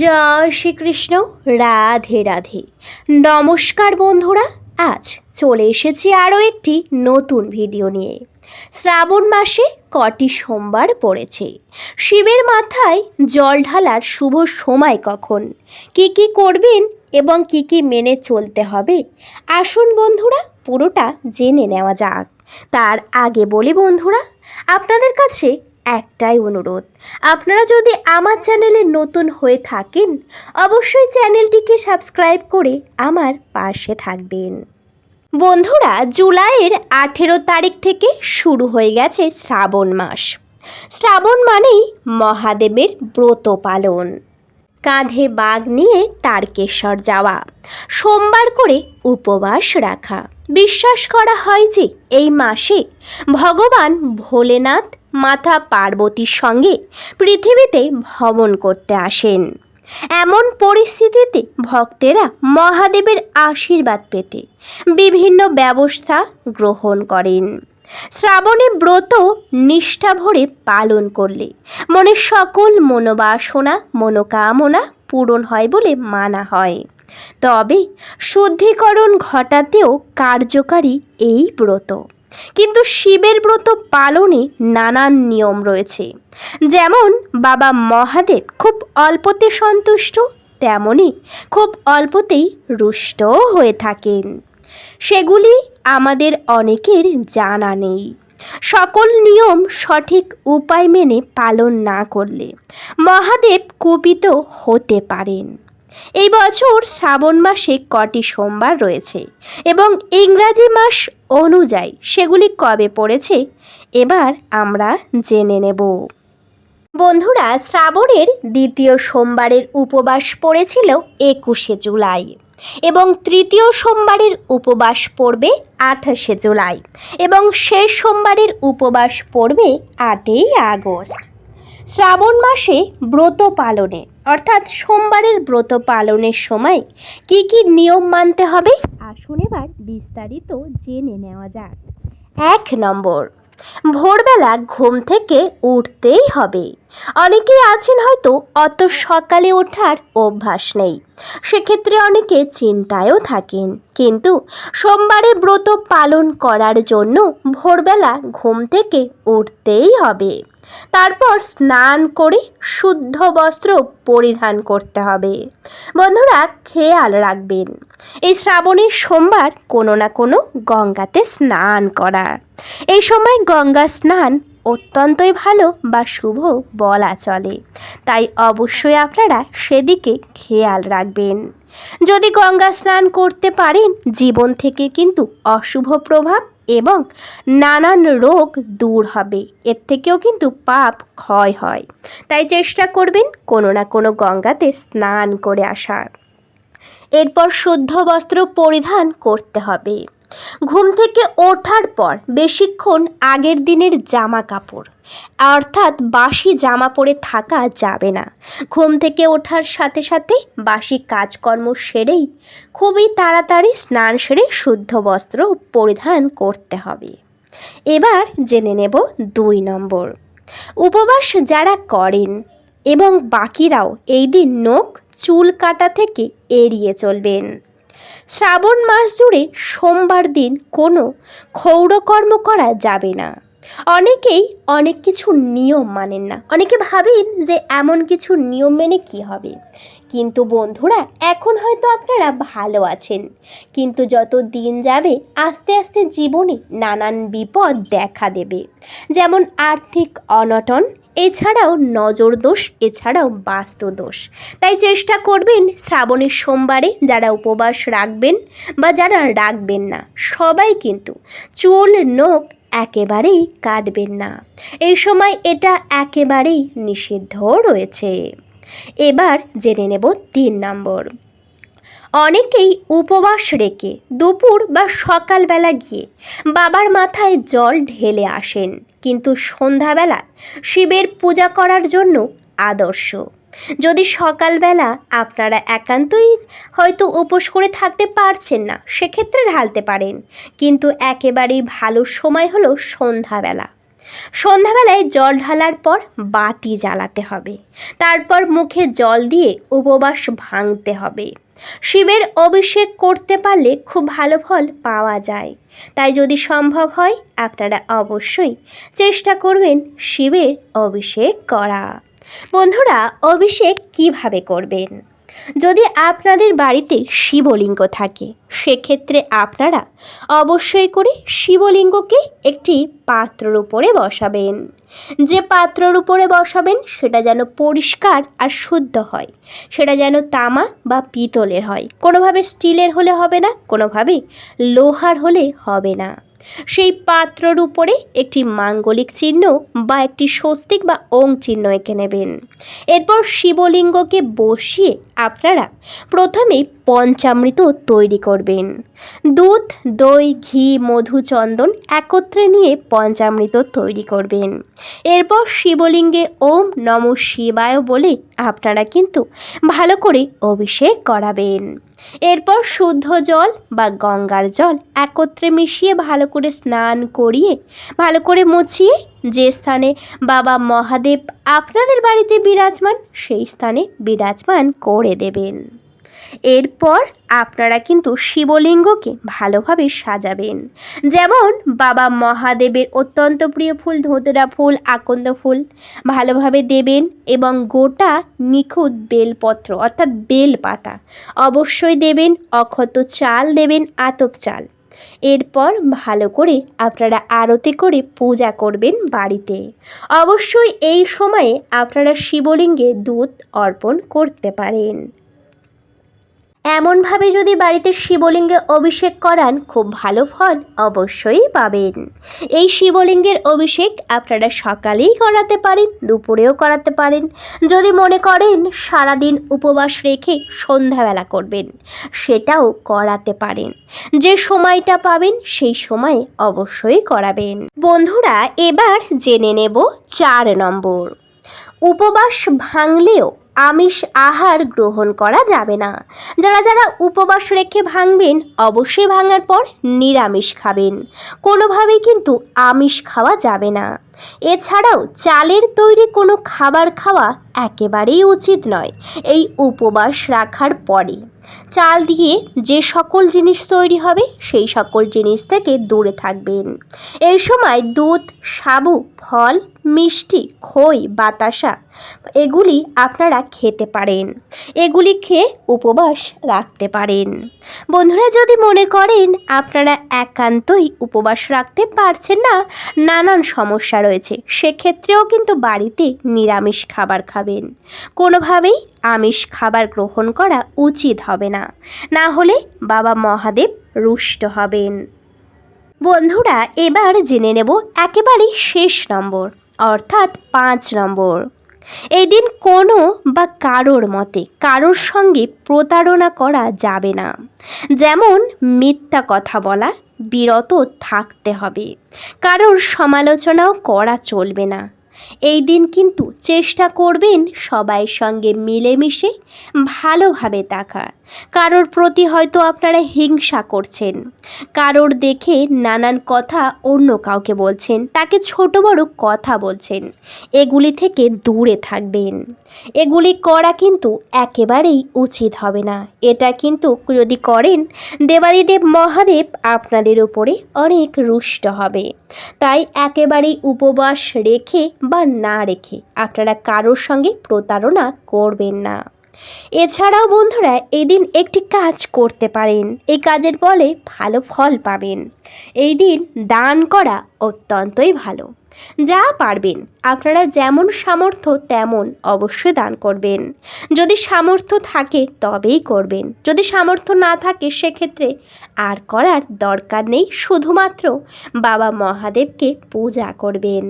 জয় শ্রীকৃষ্ণ, রাধে রাধে। নমস্কার বন্ধুরা, আজ চলে এসেছি আরও একটি নতুন ভিডিও নিয়ে। শ্রাবণ মাসে কটি সোমবার পড়েছে। শিবের মাথায় জল ঢালার শুভ সময় কখন? কি কি করবেন এবং কি কি মেনে চলতে হবে? আসুন বন্ধুরা, পুরোটা জেনে নেওয়া যাক। তার আগে বলি বন্ধুরা, আপনাদের কাছে একটাই অনুরোধ। আপনারা যদি আমার চ্যানেলে নতুন হয়ে থাকেন, অবশ্যই চ্যানেলটিকে সাবস্ক্রাইব করে আমার পাশে থাকবেন। বন্ধুরা, জুলাইয়ের আঠেরো তারিখ থেকে শুরু হয়ে গেছে শ্রাবণ মাস। শ্রাবণ মানেই মহাদেবের ব্রত পালন। কাঁধে বাঘ নিয়ে তারকেশ্বর যাওয়া। সোমবার করে উপবাস রাখা। বিশ্বাস করা হয় যে এই মাসে ভগবান ভোলেনাথ মাতা পার্বতীর সঙ্গে পৃথিবীতে ভ্রমণ করতে আসেন। এমন পরিস্থিতিতে ভক্তেরা মহাদেবের আশীর্বাদ পেতে বিভিন্ন ব্যবস্থা গ্রহণ করেন। শ্রাবণে ব্রত নিষ্ঠা ভরে পালন করলে মনের সকল মনোবাসনা, মনোকামনা পূরণ হয় বলে মানা হয়। তবে শুদ্ধিকরণ ঘটাতেও কার্যকারী এই ব্রত। কিন্তু শিবের ব্রত পালনে নানান নিয়ম রয়েছে। যেমন বাবা মহাদেব খুব অল্পতে সন্তুষ্ট তেমনই খুব অল্পতেই রুষ্ট হয়ে থাকেন। সেগুলি আমাদের অনেকের জানা নেই। সকল নিয়ম সঠিক উপায় মেনে পালন না করলে মহাদেব কুপিত হতে পারেন। এই বছর শ্রাবণ মাসে কটি সোমবার রয়েছে এবং ইংরাজি মাস অনুযায়ী সেগুলি কবে পড়েছে এবার আমরা জেনে নেব। বন্ধুরা, শ্রাবণের দ্বিতীয় সোমবারের উপবাস পড়েছিল একুশে জুলাই। এবং তৃতীয় সোমবারের উপবাস পড়বে আঠাশে জুলাই এবং শেষ সোমবারের উপবাস পড়বে আটই আগস্ট। শ্রাবণ মাসে ব্রত পালনে, অর্থাৎ সোমবারের ব্রত পালনের সময় কি কি নিয়ম মানতে হবে? আসুন এবার বিস্তারিত জেনে নেওয়া যাক। এক নম্বর, ভোরবেলা ঘুম থেকে উঠতেই হবে। অনেকেই আছেন হয়তো অত সকালে ওঠার অভ্যাস নেই। সেক্ষেত্রে অনেকে চিন্তায়ও থাকেন। কিন্তু সোমবারে ব্রত পালন করার জন্য ভোরবেলা ঘুম থেকে উঠতেই হবে। তারপর স্নান করে শুদ্ধ বস্ত্র পরিধান করতে হবে। বন্ধুরা, খেয়াল রাখবেন, এই শ্রাবণের সোমবার কোনো না কোনো গঙ্গাতে স্নান করা। এই সময় গঙ্গা স্নান অত্যন্তই ভালো বা শুভ বলা চলে। তাই অবশ্যই আপনারা সেদিকে খেয়াল রাখবেন। যদি গঙ্গা স্নান করতে পারেন, জীবন থেকে কিন্তু অশুভ প্রভাব এবং নানান রোগ দূর হবে। এর থেকেও কিন্তু পাপ ক্ষয় হয়। তাই চেষ্টা করবেন কোনো না কোনো গঙ্গাতে স্নান করে আসার। এরপর শুদ্ধ বস্ত্র পরিধান করতে হবে। ঘুম থেকে ওঠার পর বেশিক্ষণ আগের দিনের জামা কাপড়। অর্থাৎ বাসি জামা পরে থাকা যাবে না। ঘুম থেকে ওঠার সাথে সাথে বাসি কাজকর্ম সেরেই খুবই তাড়াতাড়ি স্নান সেরে শুদ্ধ বস্ত্র পরিধান করতে হবে। এবার জেনে নেব দুই নম্বর। উপবাস যারা করেন এবং বাকিরাও এই দিন নখ চুল কাটা থেকে এড়িয়ে চলবেন। শ্রাবণ মাস জুড়ে সোমবার দিন কোনো ক্ষৌরকর্ম করা যাবে না। অনেকেই অনেক কিছু নিয়ম মানেন না। অনেকে ভাবেন যে এমন কিছু নিয়ম মেনে কি হবে। কিন্তু বন্ধুরা, এখন হয়তো আপনারা ভালো আছেন। কিন্তু যত দিন যাবে, আস্তে আস্তে জীবনে নানান বিপদ দেখা দেবে। যেমন আর্থিক অনটন এছাড়াও নজর দোষ, এছাড়াও বাস্তু দোষ। তাই চেষ্টা করবেন শ্রাবণের সোমবারে যারা উপবাস রাখবেন বা যারা রাখবেন না, সবাই কিন্তু চুল, নখ একেবারেই কাটবেন না। এই সময় এটা একেবারেই নিষিদ্ধ রয়েছে। এবার জেনে নেব তিন নম্বর। অনেকেই উপবাস রেখে দুপুর বা সকালবেলা গিয়ে বাবার মাথায় জল ঢেলে আসেন। কিন্তু সন্ধ্যাবেলা শিবের পূজা করার জন্য আদর্শ। যদি সকালবেলা আপনারা একান্তই হয়তো উপোস করে থাকতে পারছেন না, সেক্ষেত্রে ঢালতে পারেন। কিন্তু একেবারেই ভালো সময় হলো সন্ধ্যাবেলা। সন্ধ্যাবেলায় জল ঢালার পর বাতি জ্বালাতে হবে। তারপর মুখে জল দিয়ে উপবাস ভাঙতে হবে। শিবের অভিষেক করতে পারলে খুব ভালো ফল পাওয়া যায়। তাই যদি সম্ভব হয়, আপনারা অবশ্যই চেষ্টা করবেন শিবের অভিষেক করা। বন্ধুরা, অভিষেক কীভাবে করবেন? যদি আপনাদের বাড়িতে শিবলিঙ্গ থাকে, সেক্ষেত্রে আপনারা অবশ্যই করে শিবলিঙ্গকে একটি পাত্রর উপরে বসাবেন। যে পাত্রর উপরে বসাবেন, সেটা যেন পরিষ্কার আর শুদ্ধ হয়। সেটা যেন তামা বা পিতলের হয়। কোনোভাবে স্টিলের হলে হবে না, কোনোভাবে লোহার হলে হবে না। সেই পাত্রর উপরে একটি মাঙ্গলিক চিহ্ন বা একটি স্বস্তিক বা ওং চিহ্ন এঁকে নেবেন। এরপর শিবলিঙ্গকে বসিয়ে আপনারা প্রথমেই পঞ্চামৃত তৈরি করবেন। দুধ, দই, ঘি, মধু, চন্দন একত্রে নিয়ে পঞ্চামৃত তৈরি করবেন। এরপর শিবলিঙ্গে ওম নম শিবায় বলে আপনারা কিন্তু ভালো করে অভিষেক করাবেন। এরপর শুদ্ধ জল বা গঙ্গার জল একত্রে মিশিয়ে ভালো করে স্নান করিয়ে, ভালো করে মুছিয়ে যে স্থানে বাবা মহাদেব আপনাদের বাড়িতে বিরাজমান, সেই স্থানে বিরাজমান করে দেবেন। এরপর আপনারা কিন্তু শিবলিঙ্গকে ভালোভাবে সাজাবেন। যেমন বাবা মহাদেবের অত্যন্ত প্রিয় ফুল, ধুতরা ফুল, আকন্দ ফুল ভালোভাবে দেবেন এবং গোটা নিখুঁত বেলপত্র অর্থাৎ বেল পাতা অবশ্যই দেবেন, অক্ষত চাল দেবেন, আতপ চাল। এরপর ভালো করে আপনারা আরতি করে পূজা করবেন বাড়িতে। অবশ্যই এই সময়ে আপনারা শিবলিঙ্গে দুধ অর্পণ করতে পারেন। এমনভাবে যদি বাড়িতে শিবলিঙ্গে অভিষেক করান, খুব ভালো ফল অবশ্যই পাবেন। এই শিবলিঙ্গের অভিষেক আপনারা সকালেই করাতে পারেন, দুপুরেও করাতে পারেন। যদি মনে করেন সারাদিন উপবাস রেখে সন্ধ্যাবেলা করবেন, সেটাও করাতে পারেন। যে সময়টা পাবেন, সেই সময় অবশ্যই করাবেন। বন্ধুরা, এবার জেনে নেব চার নম্বর। উপবাস ভাঙলেও আমিষ আহার গ্রহণ করা যাবে না। যারা যারা উপবাস রেখে ভাঙবেন, অবশ্যই ভাঙার পর নিরামিষ খাবেন। কোনোভাবেই কিন্তু আমিষ খাওয়া যাবে না। এছাড়াও চালের তৈরি কোনো খাবার খাওয়া একেবারেই উচিত নয়, এই উপবাস রাখার পরে। চাল দিয়ে যে সকল জিনিস তৈরি হবে, সেই সকল জিনিস থেকে দূরে থাকবেন। এই সময় দুধ, সাবু, ফল মিষ্টি, খই, বাতাসা, এগুলি আপনারা খেতে পারেন। এগুলি খেয়ে উপবাস রাখতে পারেন। বন্ধুরা, যদি মনে করেন আপনারা একান্তই উপবাস রাখতে পারছেন না, নানান সমস্যা রয়েছে। সেক্ষেত্রেও কিন্তু বাড়িতে নিরামিষ খাবার খাবেন। কোনোভাবেই আমিষ খাবার গ্রহণ করা উচিত হবে না। না হলে বাবা মহাদেব রুষ্ট হবেন। বন্ধুরা, এবার জেনে নেব একেবারেই শেষ নম্বর। অর্থাৎ পাঁচ নম্বর। এই দিন কোনো বা কারোর মতে কারোর সঙ্গে প্রতারণা করা যাবে না। যেমন মিথ্যা কথা বলা, বিরত থাকতে হবে। কারোর সমালোচনাও করা চলবে না। এই দিন কিন্তু চেষ্টা করবেন সবাই সঙ্গে মিলেমিশে ভালোভাবে থাকার। কারোর প্রতি হয়তো আপনারা হিংসা করছেন। কারোর দেখে নানান কথা অন্য কাউকে বলছেন, তাকে ছোট বড় কথা বলছেন। এগুলি থেকে দূরে থাকবেন। এগুলি করা কিন্তু একেবারেই উচিত হবে না। এটা কিন্তু যদি করেন, দেবাদিদেব মহাদেব আপনাদের উপরে অনেক রুষ্ট হবে। তাই একেবারেই উপবাস রেখে বা না রেখে আপনারা কারোর সঙ্গে প্রতারণা করবেন না। এছাড়াও বন্ধুরা এদিন একটি কাজ করতে পারেন। এই কাজের ফলে ভালো ফল পাবেন। এই দিন দান করা অত্যন্তই ভালো। যা পারবেন। আপনারা যেমন সামর্থ্য তেমন অবশ্যই দান করবেন। যদি সামর্থ্য থাকে তবেই করবেন। যদি সামর্থ্য না থাকে সেক্ষেত্রে আর করার দরকার নেই, শুধুমাত্র বাবা মহাদেবকে পূজা করবেন।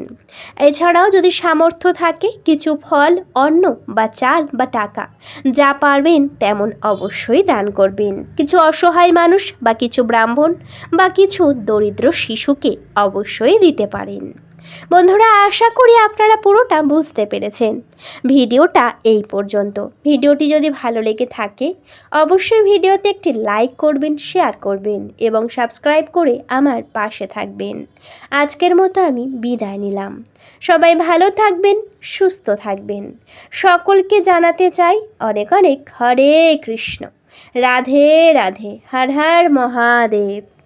এছাড়াও যদি সামর্থ্য থাকে, কিছু ফল, অন্ন বা চাল বা টাকা যা পারবেন তেমন অবশ্যই দান করবেন। কিছু অসহায় মানুষ বা কিছু ব্রাহ্মণ বা কিছু দরিদ্র শিশুকে অবশ্যই দিতে পারেন। বন্ধুরা, আশা করি আপনারা পুরোটা বুঝতে পেরেছেন। ভিডিওটা এই পর্যন্ত। ভিডিওটি যদি ভালো লেগে থাকে, অবশ্যই ভিডিওতে একটি লাইক করবেন, শেয়ার করবেন এবং সাবস্ক্রাইব করে আমার পাশে থাকবেন। আজকের মতো আমি বিদায় নিলাম। সবাই ভালো থাকবেন, সুস্থ থাকবেন। সকলকে জানাতে চাই অনেক অনেক হরে কৃষ্ণ। রাধে রাধে, হর হর মহাদেব।